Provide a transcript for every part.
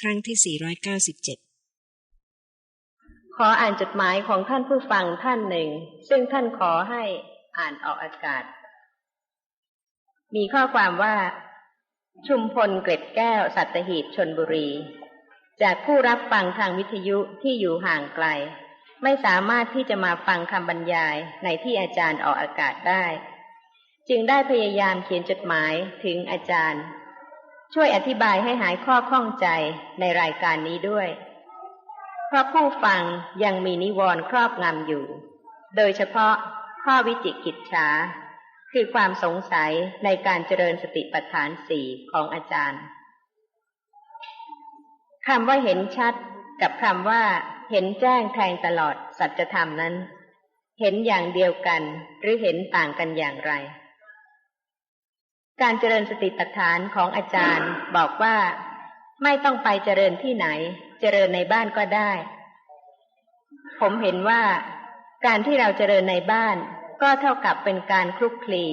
ครั้งที่ 497 ขออ่านจดหมายของท่านผู้ฟังท่านหนึ่ง ซึ่งท่านขอให้อ่านออกอากาศ มีข้อความว่า ชุมพลเกร็ดแก้ว สัตหีบชนบุรี จากผู้รับฟังทางวิทยุที่อยู่ห่างไกล ไม่สามารถที่จะมาฟังคำบรรยายในที่อาจารย์ออกอากาศได้ จึงได้พยายามเขียนจดหมายถึงอาจารย์ ช่วยอธิบายให้หายข้อข้องใจในรายการนี้ด้วย เพราะผู้ฟังยังมีนิวรณ์ครอบงำอยู่ โดยเฉพาะข้อวิจิกิจฉาคือความสงสัยในการเจริญสติปัฏฐานสี่ของอาจารย์คำว่าเห็นชัดกับคำว่าเห็นแจ้งแทงตลอดสัจธรรมนั้น เห็นอย่างเดียวกันหรือเห็นต่างกันอย่างไร การเจริญสติปัฏฐานของอาจารย์บอกว่า ไม่ต้องไปเจริญที่ไหน เจริญในบ้านก็ได้ ผมเห็นว่าการที่เราเจริญในบ้าน ก็เท่ากับเป็นการคลุกคลี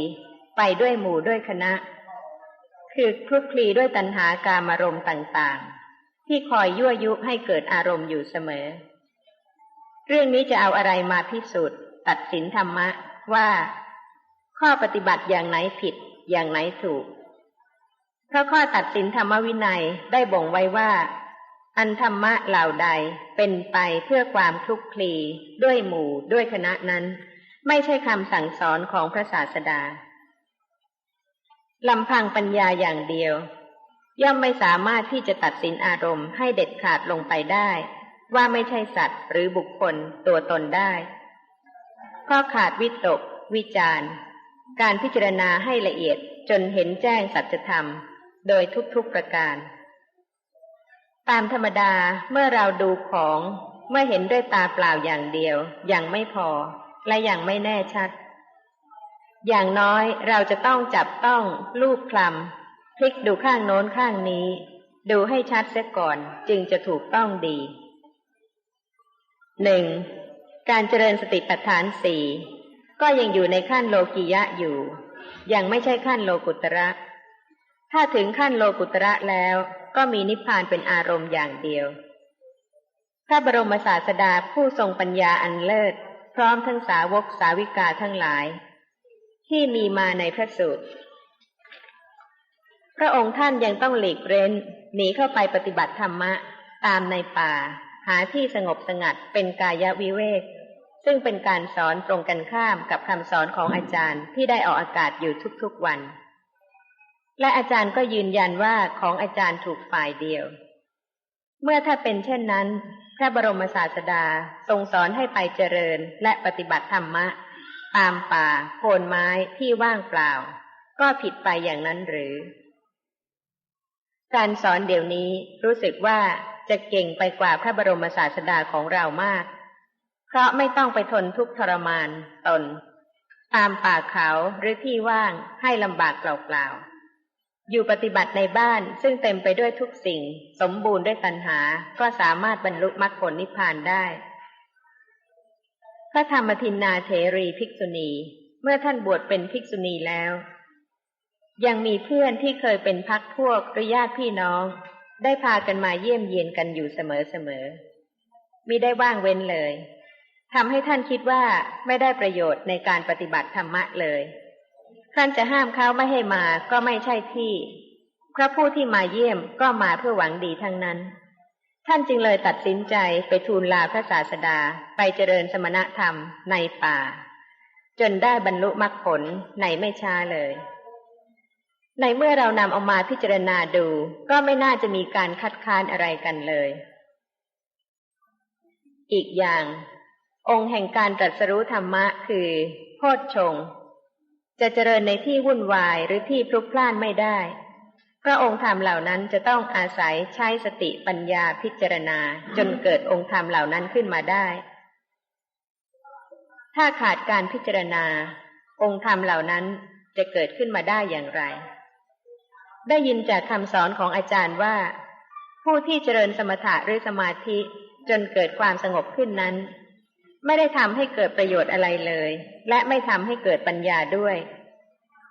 ไปด้วยหมู่ด้วยคณะ คือคลุกคลีด้วยตัณหาการมารมณ์ต่างๆ ที่คอยยั่วยุให้เกิดอารมณ์อยู่เสมอ เรื่องนี้จะเอาอะไรมาพิสูจน์ตัดสินธรรมะว่า ข้อปฏิบัติอย่างไหนผิด อย่างไหนถูก เพราะข้อตัดสินธรรมวินัยได้บ่งไว้ว่า อันธรรมะเหล่าใดเป็นไปเพื่อความคลุกคลีด้วยหมู่ด้วยคณะนั้น ไม่ใช่คำสั่งสอนของพระศาสดาลำพังปัญญาอย่างเดียว ย่อมไม่สามารถที่จะตัดสินอารมณ์ให้เด็ดขาดลงไปได้ ว่าไม่ใช่สัตว์หรือบุคคลตัวตนได้ เพราะขาดวิตก วิจารณ์ การพิจารณาให้ละเอียดจนเห็นแจ้งสัจธรรม โดยทุกๆประการ ตามธรรมดาเมื่อเราดูของเมื่อเห็นด้วยตาเปล่าอย่างเดียว ยังไม่พอและย่างไม่แน่ชัด อย่างน้อยเราจะต้องจับต้องลูกคลำพลิกดูข้างโน้นข้างนี้ ดูให้ชัดเสียก่อนจึงจะถูกต้องดีหนึ่งการเจริญสติปัฏฐานสี่ ก็ยังอยู่ในขั้นโลกิยะอยู่ ยังไม่ใช่ขั้นโลกุตระ ถ้าถึงขั้นโลกุตระแล้วก็มีนิพพานเป็นอารมณ์อย่างเดียว พระบรมศาสดาผู้ทรงปัญญาอันเลิศ พร้อมทั้งสาวกสาวิกาทั้งหลาย ที่มีมาในพระสูตร พระองค์ท่านยังต้องหลีกเร้นหนีเข้าไปปฏิบัติธรรมะ ตามในป่า หาที่สงบสงัดเป็นกายวิเวก ซึ่งเป็นการสอนตรงกันข้ามกับคำสอนของอาจารย์ที่ได้ออกอากาศอยู่ทุกๆวัน และอาจารย์ก็ยืนยันว่าของอาจารย์ถูกฝ่ายเดียว เมื่อถ้าเป็นเช่นนั้น พระบรมศาสดาทรงสอนให้ไปเจริญและปฏิบัติธรรมะ ตามป่าโคนไม้ที่ว่างเปล่า ก็ผิดไปอย่างนั้นหรือ การสอนเดี๋ยวนี้รู้สึกว่าจะเก่งไปกว่าพระบรมศาสดาของเรามาก เพราะไม่ต้องไปทนทุกข์ทรมานตน ตามป่าเขาหรือที่ว่างให้ลำบากเปล่าๆ อยู่ปฏิบัติในบ้านซึ่งเต็มไปด้วยทุกสิ่ง สมบูรณ์ด้วยตัณหา ก็สามารถบรรลุมรรคผลนิพพานได้ พระธรรมทินนาเทรีภิกษุณี เมื่อท่านบวชเป็นภิกษุณีแล้ว ยังมีเพื่อนที่เคยเป็นพักพวกหรือญาติพี่น้อง ได้พากันมาเยี่ยมเยียนกันอยู่เสมอๆมิได้ว่างเว้นเลย ทำให้ท่านคิดว่าไม่ได้ประโยชน์ในการปฏิบัติธรรมะเลย ท่านจะห้ามเขาไม่ให้มาก็ไม่ใช่ที่ เพราะผู้ที่มาเยี่ยมก็มาเพื่อหวังดีทั้งนั้น ท่านจึงเลยตัดสินใจไปทูลลาพระศาสดาไปเจริญสมณธรรมในป่า จนได้บรรลุมรรคผลในไม่ช้าเลย ในเมื่อเรานำเอามาพิจารณาดูก็ไม่น่าจะมีการคัดค้านอะไรกันเลย อีกอย่าง องค์แห่งการตรัสรู้ธรรมะคือโพชฌงจะเจริญในที่วุ่นวายหรือที่พลุกพล่านไม่ได้ พระองค์ธรรมเหล่านั้นจะต้องอาศัยใช้สติปัญญาพิจารณาจนเกิดองค์ธรรมเหล่านั้นขึ้นมาได้ ถ้าขาดการพิจารณา องค์ธรรมเหล่านั้นจะเกิดขึ้นมาได้อย่างไร ได้ยินจากคำสอนของอาจารย์ว่า ผู้ที่เจริญสมถะหรือสมาธิจนเกิดความสงบขึ้นนั้น ไม่ได้ทำให้เกิดประโยชน์อะไรเลย และไม่ทำให้เกิดปัญญาด้วย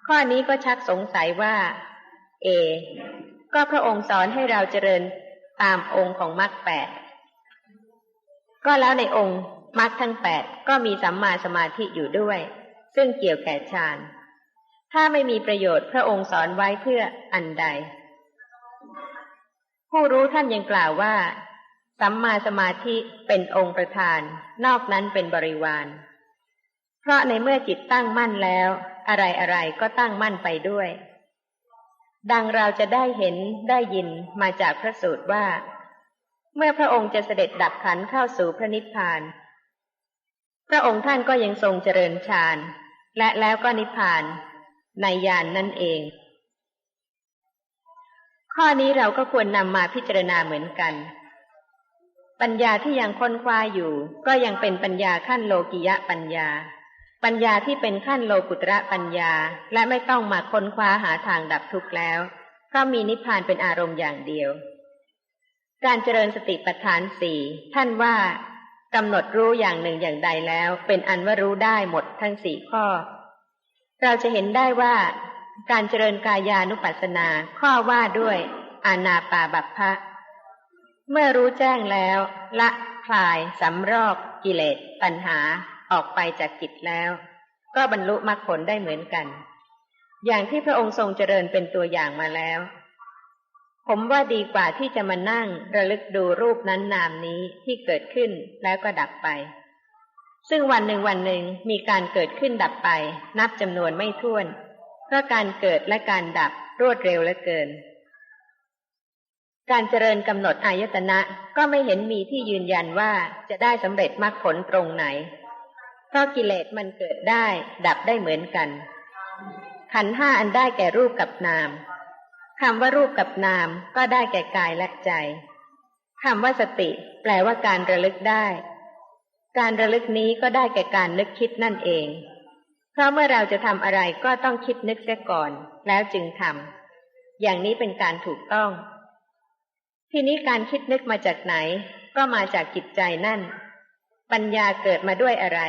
ข้อนี้ก็ชักสงสัยว่า เอ ก็พระองค์สอนให้เราเจริญตามองค์ของมรรคแปดก็แล้วในองค์มรรคทั้งแปดก็มีสัมมาสมาธิอยู่ด้วย ซึ่งเกี่ยวแก่ฌานถ้าไม่มีประโยชน์พระองค์สอนไว้เพื่ออันใด ผู้รู้ท่านยังกล่าวว่า สัมมาสมาธิเป็นองค์ประธาน นอกนั้นเป็นบริวาร เพราะในเมื่อจิตตั้งมั่นแล้ว อะไรอะไรก็ตั้งมั่นไปด้วย ดังเราจะได้เห็นได้ยินมาจากพระสูตรว่า เมื่อพระองค์จะเสด็จดับขันเข้าสู่พระนิพพาน พระองค์ท่านก็ยังทรงเจริญฌานและแล้วก็นิพพาน ในยานนั่นเอง ข้อนี้เราก็ควรนำมาพิจารณาเหมือนกัน ปัญญาที่ยังค้นคว้าอยู่ ก็ยังเป็นปัญญาขั้นโลกิยะปัญญา ปัญญาที่เป็นขั้นโลกุตระปัญญา และไม่ต้องมาค้นคว้าหาทางดับทุกข์แล้วเพราะมีนิพพานเป็นอารมณ์อย่างเดียว การเจริญสติปัฏฐานสี่ท่านว่ากำหนดรู้อย่างหนึ่งอย่างใดแล้ว เป็นอันว่ารู้ได้หมดทั้งสี่ข้อ เราจะเห็นได้ว่า การเจริญกายานุปัสสนาข้อว่าด้วย อานาปาบัพพะ เมื่อรู้แจ้งแล้ว ละคลายสำรอกกิเลสปัญหาออกไปจากจิตแล้ว ก็บรรลุมรรคผลได้เหมือนกัน อย่างที่พระองค์ทรงเจริญเป็นตัวอย่างมาแล้ว ผมว่าดีกว่าที่จะมานั่งระลึกดูรูปนั้นนามนี้ที่เกิดขึ้นแล้วก็ดับไป ซึ่งวันหนึ่งวันหนึ่งมีการเกิดขึ้นดับไป นับจำนวนไม่ถ้วนเพราะการเกิดและการดับรวดเร็วเหลือเกิน การเจริญกำหนดอายตนะก็ไม่เห็นมีที่ยืนยันว่าจะได้สำเร็จมรรคผลตรงไหน เพราะกิเลสมันเกิดได้ ดับได้เหมือนกัน ขันห้าอันได้แก่รูปกับนามคำว่ารูปกับนามก็ได้แก่กายและใจคำว่าสติ แปลว่าการระลึกได้ การระลึกนี้ก็ได้แก่การนึกคิดนั่นเอง เพราะเมื่อเราจะทำอะไรก็ต้องคิดนึกเสียก่อน แล้วจึงทำอย่างนี้เป็นการถูกต้อง ทีนี้การคิดนึกมาจากไหน ก็มาจากจิตใจนั่น ปัญญาเกิดมาด้วยอะไร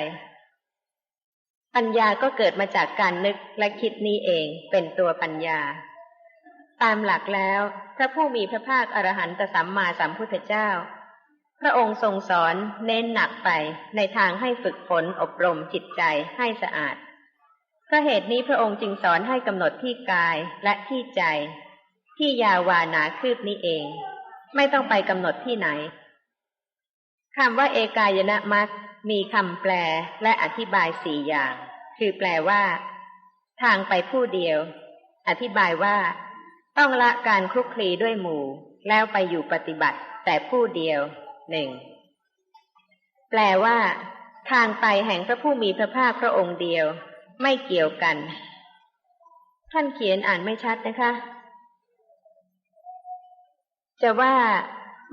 ปัญญาก็เกิดมาจากการนึกและคิดนี้เองเป็นตัวปัญญา ตามหลักแล้วพระผู้มีพระภาคอรหันตสัมมาสัมพุทธเจ้า พระองค์ทรงสอนเน้นหนักไปในทางให้ฝึกฝนอบรมจิตใจให้สะอาดเพราะเหตุนี้พระองค์จึงสอนให้กำหนดที่กายและที่ใจ ที่ยาวานาคืบนี้เอง ไม่ต้องไปกำหนดที่ไหนคำว่าเอกายนะมัตมีคำแปลและอธิบายสี่อย่าง คือแปลว่า ทางไปผู้เดียว อธิบายว่า ต้องละการคลุกคลีด้วยหมู่ แล้วไปอยู่ปฏิบัติ แต่ผู้เดียวหนึ่งแปลว่า ทางไปแห่งพระผู้มีพระภาคพระองค์เดียว ไม่เกี่ยวกัน ท่านเขียนอ่านไม่ชัดนะคะ จะว่า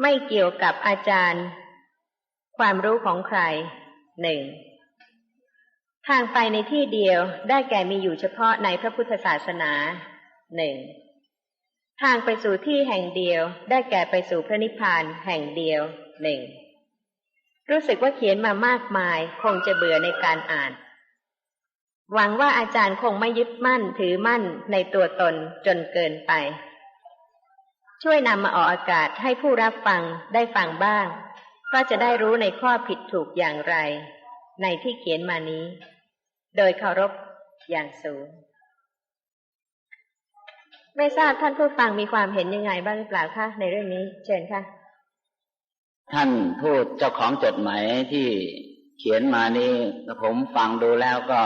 ไม่เกี่ยวกับอาจารย์ ความรู้ของใครหนึ่งทางไปในที่เดียวได้แก่มีอยู่เฉพาะในพระพุทธศาสนาหนึ่งทางไปสู่ที่แห่งเดียวได้แก่ไปสู่พระนิพพานแห่งเดียวหนึ่งรู้สึกว่าเขียนมามากมายคงจะเบื่อในการอ่าน หวังว่าอาจารย์คงไม่ยึดมั่นถือมั่นในตัวตนจนเกินไป ช่วยนำมาออกอากาศให้ผู้รับฟังได้ฟังบ้าง ก็จะได้รู้ในข้อผิดถูกอย่างไร ในที่เขียนมานี้ โดยเคารพอย่างสูง ไม่ทราบท่านผู้ฟังมีความเห็นยังไงบ้างหรือเปล่าคะในเรื่องนี้ เชิญค่ะ ท่านพูดเจ้าของจดหมายที่เขียนมานี่ผมฟังดูแล้วก็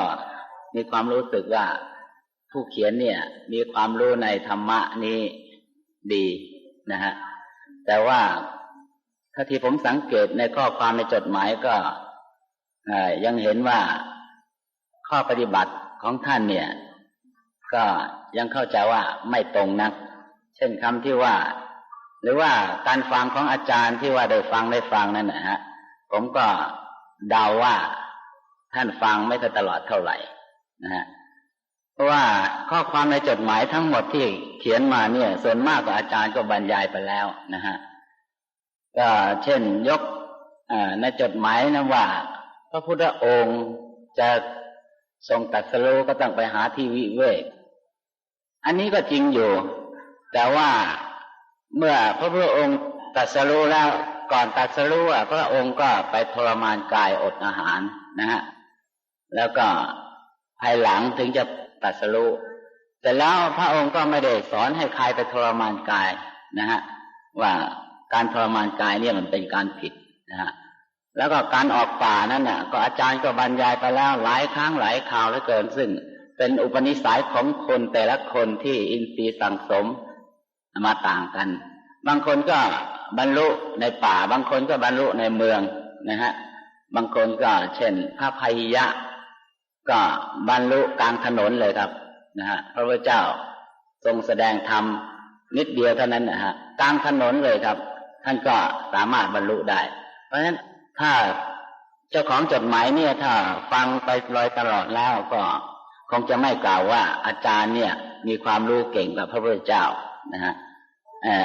มีความรู้สึกว่า ผู้เขียนเนี่ย มีความรู้ในธรรมะนี้ ดีนะฮะแต่ว่าถ้าที่ผมสังเกตในข้อความในจดหมายก็ยังเห็นว่าข้อปฏิบัติของท่านเนี่ย ก็ยังเข้าใจว่าไม่ตรงนัก เช่นคำที่ว่า หรือว่าการฟังของอาจารย์ที่ว่าได้ฟังได้ฟังนั่นนะฮะผมก็เดาว่าท่านฟังไม่ตลอดเท่าไหร่นะฮะเพราะ ว่าข้อความในจดหมายทั้งหมดที่เขียนมาเนี่ย ส่วนมากอาจารย์ก็บรรยายไปแล้วนะฮะก็เช่นยกในจดหมายนะว่า พระพุทธองค์จะทรงตัดสโลก็ต้องไปหาที่วิเวก อันนี้ก็จริงอยู่ แต่ว่าเมื่อพระพุทธองค์ตัดสรู้แล้วก่อนตัดสรู้อะพระองค์ก็ไปทรมานกายอดอาหารนะฮะแล้วก็ภายหลังถึงจะ ตัดสรู้แต่แล้วพระองค์ก็ไม่ได้สอนให้ใครไปทรมานกายนะฮะว่าการทรมานกายเนี่ยมันเป็นการผิดนะฮะแล้วก็การออกป่านั่นน่ะ ก็อาจารย์ก็บรรยายไปแล้วหลายครั้งหลายคราวเหลือเกิน ซึ่งเป็นอุปนิสัยของคนแต่ละคนที่อินทรีย์สังสมมาต่างกัน บางคนก็บรรลุในป่า บางคนก็บรรลุในเมืองนะฮะบางคนก็เช่นพระภัยยะ ก็บรรลุกลางถนนเลยครับนะฮะพระพุทธเจ้าทรงแสดงธรรมนิดเดียวเท่านั้นนะฮะกลางถนนเลยครับ ท่านก็สามารถบรรลุได้ เพราะฉะนั้นถ้าเจ้าของจดหมายเนี่ยถ้าฟังไปลอยตลอดแล้วก็คงจะไม่กล่าวว่าอาจารย์เนี่ย มีความรู้เก่งกว่าพระพุทธเจ้านะฮะ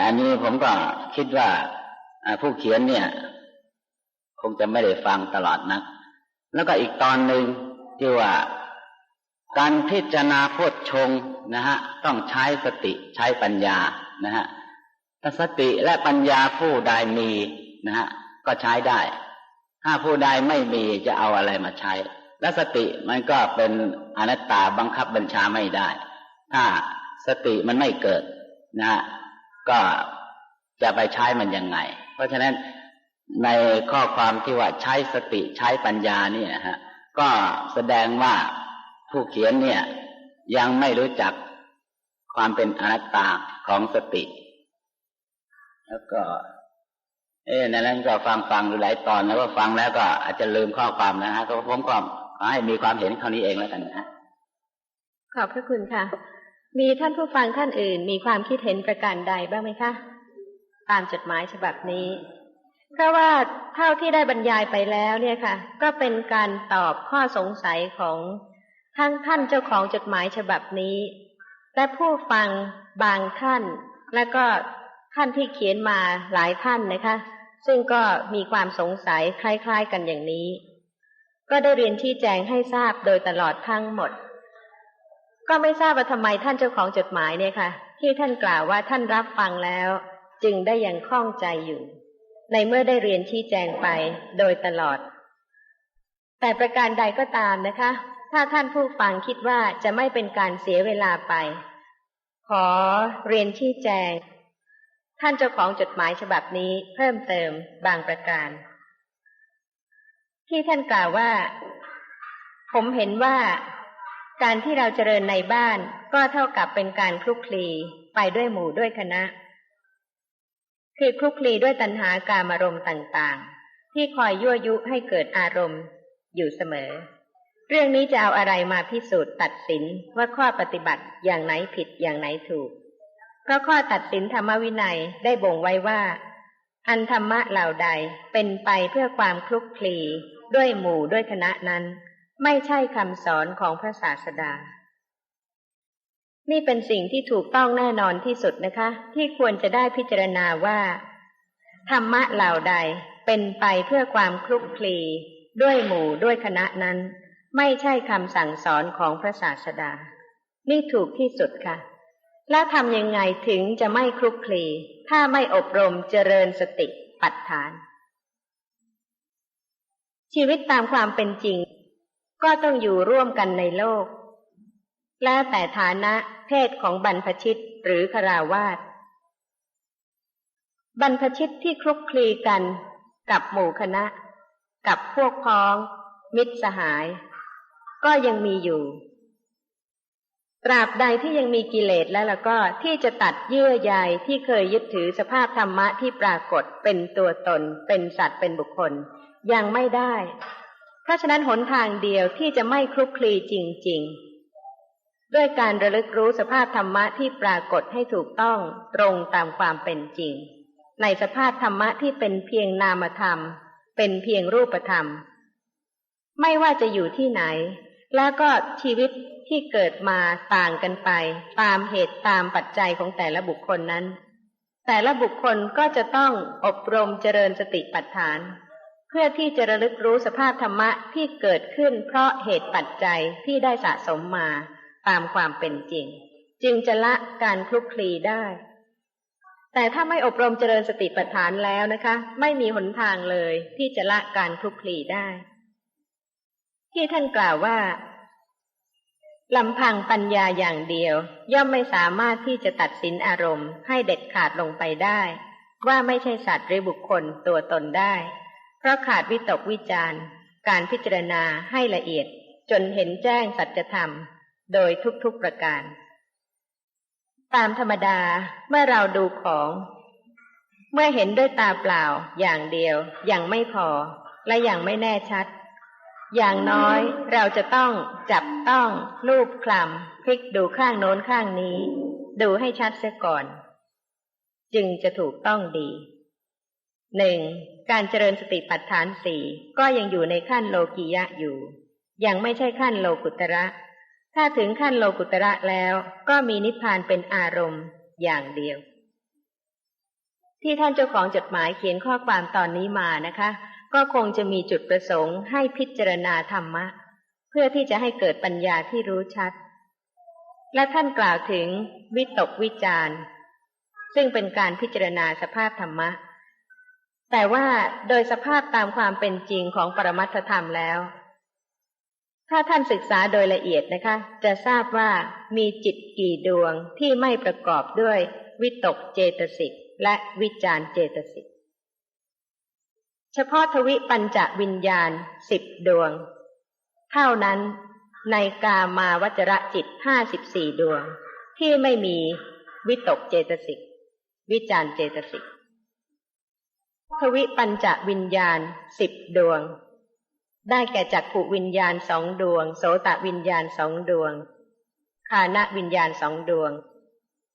อันนี้ผมก็คิดว่าผู้เขียนเนี่ย คงจะไม่ได้ฟังตลอดนะแล้วก็อีกตอนหนึ่ง ที่ว่า การพิจารณาโพชงนะฮะต้องใช้สติใช้ปัญญานะฮะถ้าสติและปัญญาผู้ใดมีนะฮะก็ใช้ได้ ถ้าผู้ใดไม่มีจะเอาอะไรมาใช้ และสติมันก็เป็นอนัตตาบังคับบัญชาไม่ได้ ถ้าสติมันไม่เกิดนะฮะก็จะไปใช้มันยังไง เพราะฉะนั้นในข้อความที่ว่าใช้สติใช้ปัญญานี่ยฮะ ก็แสดงว่าผู้เขียนเนี่ย ยังไม่รู้จักความเป็นอนัตตาของสติ แล้วก็ เอ๊ในนั้นก็ฟังฟังดูหลายตอนแล้วก็ฟังแล้วก็อาจจะลืมข้อความนะฮะก็ผมก็ขอให้มีความเห็นเท่านี้เองแล้วกันนะขอบพระคุณค่ะ มีท่านผู้ฟังท่านอื่น มีความคิดเห็นประการใดบ้างไหมคะ ตามจดหมายฉบับนี้ เพราะว่าเท่าที่ได้บรรยายไปแล้วเนี่ยค่ะ ก็เป็นการตอบข้อสงสัยของทั้งท่านเจ้าของจดหมายฉบับนี้ และผู้ฟังบางท่าน และก็ท่านที่เขียนมาหลายท่านนะคะ ซึ่งก็มีความสงสัยคล้าย ๆ กันอย่างนี้ ก็ได้เรียนที่แจงให้ทราบโดยตลอดทั้งหมด ก็ไม่ทราบว่าทำไมท่านเจ้าของจดหมายเนี่ยค่ะ ที่ท่านกล่าวว่าท่านรับฟังแล้ว จึงได้ยังคล่องใจอยู่ ในเมื่อได้เรียนที่แจงไปโดยตลอด แต่ประการใดก็ตามนะคะ ถ้าท่านผู้ฟังคิดว่าจะไม่เป็นการเสียเวลาไป ขอเรียนชี้แจง ท่านเจ้าของจดหมายฉบับนี้เพิ่มเติมบางประการ ที่ท่านกล่าวว่า ผมเห็นว่าการที่เราเจริญในบ้านก็เท่ากับเป็นการคลุกคลีไปด้วยหมู่ด้วยคณะ คือคลุกคลีด้วยตัณหาการอารมณ์ต่างๆ ที่คอยยั่วยุให้เกิดอารมณ์อยู่เสมอ เรื่องนี้จะเอาอะไรมาพิสูจน์ตัดสินว่าข้อปฏิบัติอย่างไหนผิดอย่างไหนถูกเพราะข้อตัดสินธรรมวินัยได้บ่งไว้ว่า อันธรรมะเหล่าใดเป็นไปเพื่อความคลุกคลีด้วยหมู่ด้วยคณะนั้น ไม่ใช่คำสอนของพระศาสดา นี่เป็นสิ่งที่ถูกต้องแน่นอนที่สุดนะคะ ที่ควรจะได้พิจารณาว่า ธรรมะเหล่าใดเป็นไปเพื่อความคลุกคลี ด้วยหมู่ด้วยคณะนั้น ไม่ใช่คำสั่งสอนของพระศาสดา นี่ถูกที่สุดค่ะ แล้วทำยังไงถึงจะไม่คลุกคลี ถ้าไม่อบรมเจริญสติปัฏฐาน ชีวิตตามความเป็นจริง ก็ต้องอยู่ร่วมกันในโลก แล้วแต่ฐานะเพศของบรรพชิตหรือคราวาสบรรพชิตที่คลุกคลีกัน กับหมู่คณะ กับพวกพ้อง มิตรสหาย ก็ยังมีอยู่ ตราบใดที่ยังมีกิเลสแล้วล่ะก็ที่จะตัดเยื่อใยที่เคยยึดถือสภาพธรรมะที่ปรากฏเป็นตัวตน เป็นสัตว์เป็นบุคคล ยังไม่ได้ เพราะฉะนั้นหนทางเดียวที่จะไม่คลุกคลีจริง ๆ ด้วยการระลึกรู้สภาพธรรมะที่ปรากฏให้ถูกต้องตรงตามความเป็นจริง ในสภาพธรรมะที่เป็นเพียงนามธรรม เป็นเพียงรูปธรรม ไม่ว่าจะอยู่ที่ไหน แล้วก็ชีวิตที่เกิดมาต่างกันไป ตามเหตุตามปัจจัยของแต่ละบุคคลนั้น แต่ละบุคคลก็จะต้องอบรมเจริญสติปัฏฐาน เพื่อที่จะระลึกรู้สภาพธรรมะที่เกิดขึ้นเพราะเหตุปัจจัยที่ได้สะสมมา ตามความเป็นจริง จึงจะละการคลุกคลีได้ แต่ถ้าไม่อบรมเจริญสติปัฏฐานแล้วนะคะ ไม่มีหนทางเลยที่จะละการคลุกคลีได้ ที่ท่านกล่าวว่าลำพังปัญญาอย่างเดียว ย่อมไม่สามารถที่จะตัดสินอารมณ์ ให้เด็ดขาดลงไปได้ ว่าไม่ใช่สัตว์หรือบุคคลตัวตนได้ เพราะขาดวิตกวิจารณ์ การพิจารณาให้ละเอียด จนเห็นแจ้งสัจธรรม โดยทุกๆประการ ตามธรรมดาเมื่อเราดูของ เมื่อเห็นด้วยตาเปล่าอย่างเดียว ยังไม่พอและยังไม่แน่ชัด อย่างน้อยเราจะต้องจับต้องรูปคลำพลิกดูข้างโน้นข้างนี้ ดูให้ชัดเสียก่อน จึงจะถูกต้องดีหนึ่งการเจริญสติปัฏฐานสี่ก็ยังอยู่ในขั้นโลกียะอยู่ ยังไม่ใช่ขั้นโลกุตระ ถ้าถึงขั้นโลกุตระแล้วก็มีนิพพานเป็นอารมณ์อย่างเดียว ที่ท่านเจ้าของจดหมายเขียนข้อความตอนนี้มานะคะ ก็คงจะมีจุดประสงค์ให้พิจารณาธรรมะ เพื่อที่จะให้เกิดปัญญาที่รู้ชัด และท่านกล่าวถึงวิตกวิจารซึ่งเป็นการพิจารณาสภาพธรรมะ แต่ว่าโดยสภาพตามความเป็นจริงของปรมัตถธรรมแล้ว ถ้าท่านศึกษาโดยละเอียดนะคะ จะทราบว่ามีจิตกี่ดวงที่ไม่ประกอบด้วย วิตกเจตสิกและวิจารเจตสิก เฉพาะทวิปัญจวิญญาณสิบดวง เท่านั้นในกามาวจระจิตห้าสิบสี่ดวง ที่ไม่มีวิตกเจตสิก วิจารเจตสิก ทวิปัญจวิญญาณสิบดวง ได้แก่จักขุวิญญาณสองดวง โสตวิญญาณสองดวง คานะวิญญาณสองดวง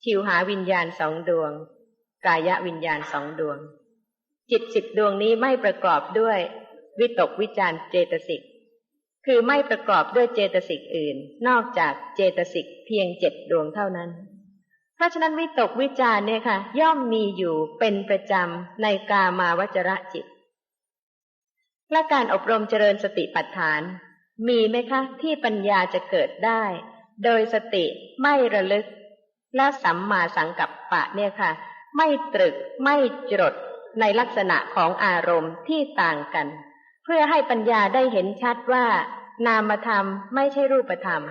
ชิวหาวิญญาณสองดวง กายวิญญาณสองดวง จิตสิบดวงนี้ไม่ประกอบด้วยวิตกวิจารเจตสิก คือไม่ประกอบด้วยเจตสิกอื่น นอกจากเจตสิกเพียงเจ็ดดวงเท่านั้น เพราะฉะนั้นวิตกวิจารเนี่ยค่ะ ย่อมมีอยู่เป็นประจำในกามาวจระจิต และการอบรมเจริญสติปัฏฐาน มีไหมคะ ที่ปัญญาจะเกิดได้ โดยสติไม่ระลึก และสัมมาสังกัปปะเนี่ยค่ะ ไม่ตรึกไม่จดในลักษณะของอารมณ์ที่ต่างกัน เพื่อให้ปัญญาได้เห็นชัดว่า นามธรรมไม่ใช่รูปธรรม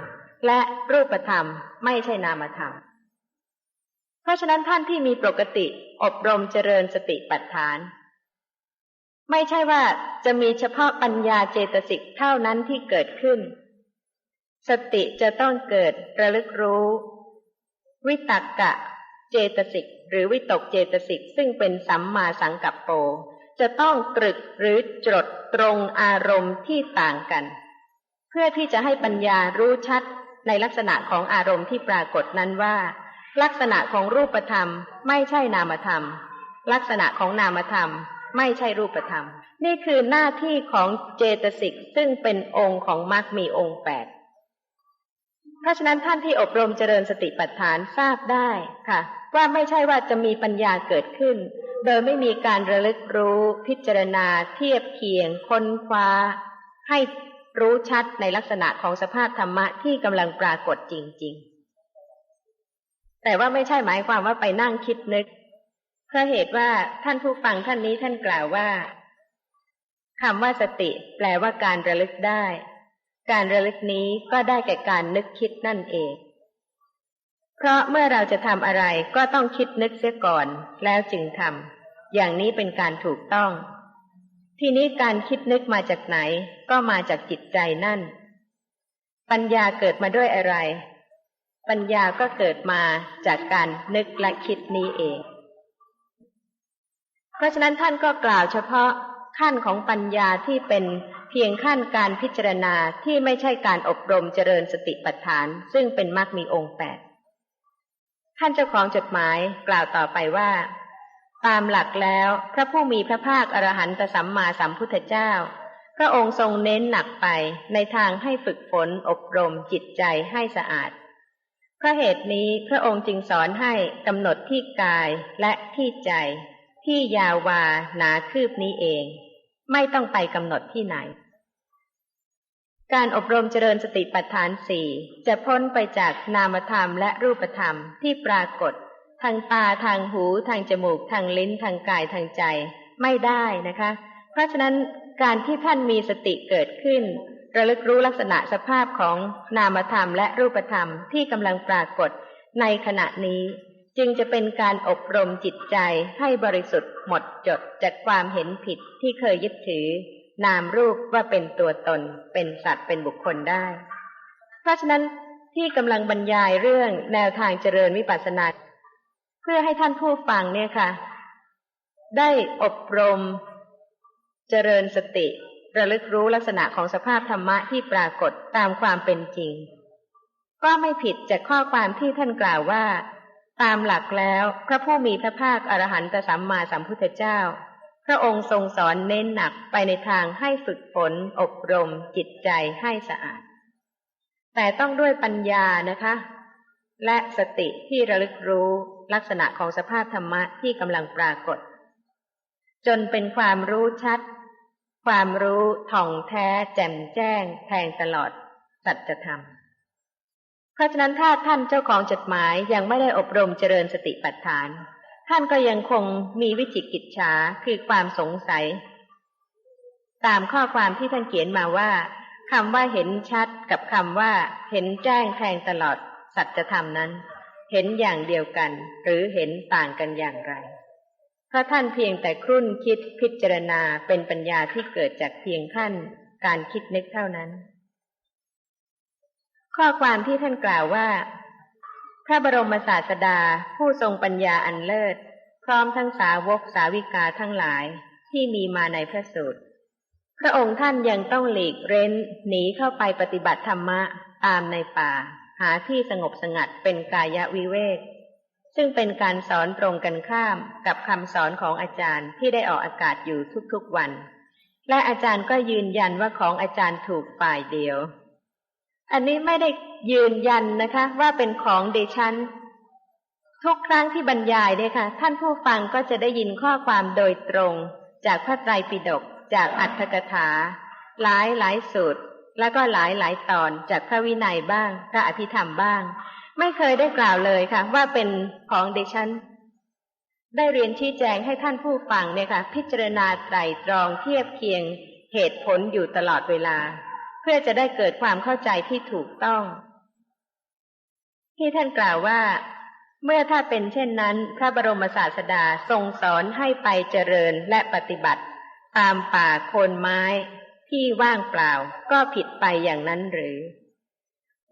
และรูปธรรมไม่ใช่นามธรรม เพราะฉะนั้นท่านที่มีปกติอบรมเจริญสติปัฏฐาน ไม่ใช่ว่าจะมีเฉพาะปัญญาเจตสิกเท่านั้นที่เกิดขึ้น สติจะต้องเกิดระลึกรู้ วิตกกะเจตสิกหรือวิตกเจตสิกซึ่งเป็นสัมมาสังกัปโป จะต้องตรึกหรือจดตรงอารมณ์ที่ต่างกัน เพื่อที่จะให้ปัญญารู้ชัดในลักษณะของอารมณ์ที่ปรากฏนั้นว่า ลักษณะของรูปธรรมไม่ใช่นามธรรม ลักษณะของนามธรรม ไม่ใช่รูปธรรม นี่คือหน้าที่ของเจตสิกซึ่งเป็นองค์ของมรรคมีองค์แปดเพราะฉะนั้นท่านที่อบรมเจริญสติปัฏฐานทราบได้ค่ะ ว่าไม่ใช่ว่าจะมีปัญญาเกิดขึ้น โดยไม่มีการระลึกรู้พิจารณา เทียบเคียงค้นคว้า ให้รู้ชัดในลักษณะของสภาพธรรมะที่กำลังปรากฏจริง ๆ แต่ว่าไม่ใช่หมายความว่าไปนั่งคิดนึก เพราะเหตุว่าท่านผู้ฟังท่านนี้ท่านกล่าวว่าคำว่าสติ แปลว่าการระลึกได้ การระลึกนี้ก็ได้แก่การนึกคิดนั่นเอง เพราะเมื่อเราจะทำอะไรก็ต้องคิดนึกเสียก่อน แล้วจึงทำอย่างนี้เป็นการถูกต้อง ทีนี้การคิดนึกมาจากไหน ก็มาจากจิตใจนั่น ปัญญาเกิดมาด้วยอะไร ปัญญาก็เกิดมาจากการนึกและคิดนี้เอง เพราะฉะนั้นท่านก็กล่าวเฉพาะขั้นของปัญญาที่เป็นเพียงขั้นการพิจารณาที่ไม่ใช่การอบรมเจริญสติปัฏฐาน ซึ่งเป็นมรรคมีองค์แปดท่านเจ้าของจดหมายกล่าวต่อไปว่า ตามหลักแล้วพระผู้มีพระภาคอรหันตสัมมาสัมพุทธเจ้า พระองค์ทรงเน้นหนักไปในทางให้ฝึกฝนอบรมจิตใจให้สะอาดเพราะเหตุนี้พระองค์จึงสอนให้กำหนดที่กายและที่ใจ ที่ยาวาหนาคืบนี้เอง ไม่ต้องไปกำหนดที่ไหน การอบรมเจริญสติปัฏฐานสี่จะพ้นไปจากนามธรรมและรูปธรรมที่ปรากฏ ทางตาทางหูทางจมูก ทางลิ้นทางกายทางใจไม่ได้นะคะ เพราะฉะนั้นการที่ท่านมีสติเกิดขึ้น ระลึกรู้ลักษณะสภาพของนามธรรมและรูปธรรมที่กำลังปรากฏในขณะนี้ จึงจะเป็นการอบรมจิตใจให้บริสุทธิ์หมดจดจากความเห็นผิดที่เคยยึดถือ นามรูปว่าเป็นตัวตน เป็นสัตว์เป็นบุคคลได้ เพราะฉะนั้นที่กำลังบรรยายเรื่องแนวทางเจริญวิปัสสนา เพื่อให้ท่านผู้ฟังเนี่ยค่ะ ได้อบรม เจริญสติ ระลึกรู้ลักษณะของสภาพธรรมะที่ปรากฏตามความเป็นจริง ก็ไม่ผิดจากข้อความที่ท่านกล่าวว่า ตามหลักแล้วพระผู้มีพระภาคอรหันตสัมมาสัมพุทธเจ้า พระองค์ทรงสอนเน้นหนักไปในทางให้ฝึกฝนอบรมจิตใจให้สะอาด แต่ต้องด้วยปัญญานะคะ และสติที่ระลึกรู้ลักษณะของสภาพธรรมะที่กำลังปรากฏ จนเป็นความรู้ชัด ความรู้ท่องแท้แจ่มแจ้งแทงตลอดสัจธรรม เพราะฉะนั้นถ้าท่านเจ้าของจดหมายยังไม่ได้อบรมเจริญสติปัฏฐาน ท่านก็ยังคงมีวิจิกิจฉาคือความสงสัย ตามข้อความที่ท่านเขียนมาว่าคำว่าเห็นชัดกับคำว่า เห็นแจ้งแทงตลอดสัจธรรมนั้น เห็นอย่างเดียวกัน หรือเห็นต่างกันอย่างไรเพราะท่านเพียงแต่ครุ่นคิดพิจารณาเป็นปัญญาที่เกิดจากเพียงขั้นการคิดนึกเท่านั้น ข้อความที่ท่านกล่าวว่า พระบรมศาสดาผู้ทรงปัญญาอันเลิศ พร้อมทั้งสาวกสาวิกาทั้งหลายที่มีมาในพระสูตร พระองค์ท่านยังต้องหลีกเร้นหนีเข้าไปปฏิบัติธรรมะตามในป่า หาที่สงบสงัดเป็นกายวิเวก ซึ่งเป็นการสอนตรงกันข้ามกับคำสอนของอาจารย์ที่ได้ออกอากาศอยู่ทุกๆวัน และอาจารย์ก็ยืนยันว่าของอาจารย์ถูกฝ่ายเดียว อันนี้ไม่ได้ยืนยันนะคะ ว่าเป็นของเดชันทุกครั้งที่บรรยายเนี่ยค่ะ ท่านผู้ฟังก็จะได้ยินข้อความโดยตรง จากพระไตรปิฎกจากอัตถกถา หลายหลายสูตร แล้วก็หลายหลายตอนจากพระวินัยบ้าง พระอภิธรรมบ้าง ไม่เคยได้กล่าวเลยค่ะ ว่าเป็นของเดชันได้เรียนชี้แจงให้ท่านผู้ฟังเนี่ยค่ะ พิจารณาไตรตรองเทียบเคียงเหตุผลอยู่ตลอดเวลา พื่อจะได้เกิดความเข้าใจที่ถูกต้อง ที่ท่านกล่าวว่า เมื่อถ้าเป็นเช่นนั้น พระบรมศาสดาทรงสอนให้ไปเจริญและปฏิบัติ ตามป่าโคนไม้ที่ว่างเปล่าก็ผิดไปอย่างนั้นหรือ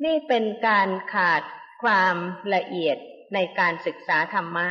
นี่เป็นการขาดความละเอียดในการศึกษาธรรมะ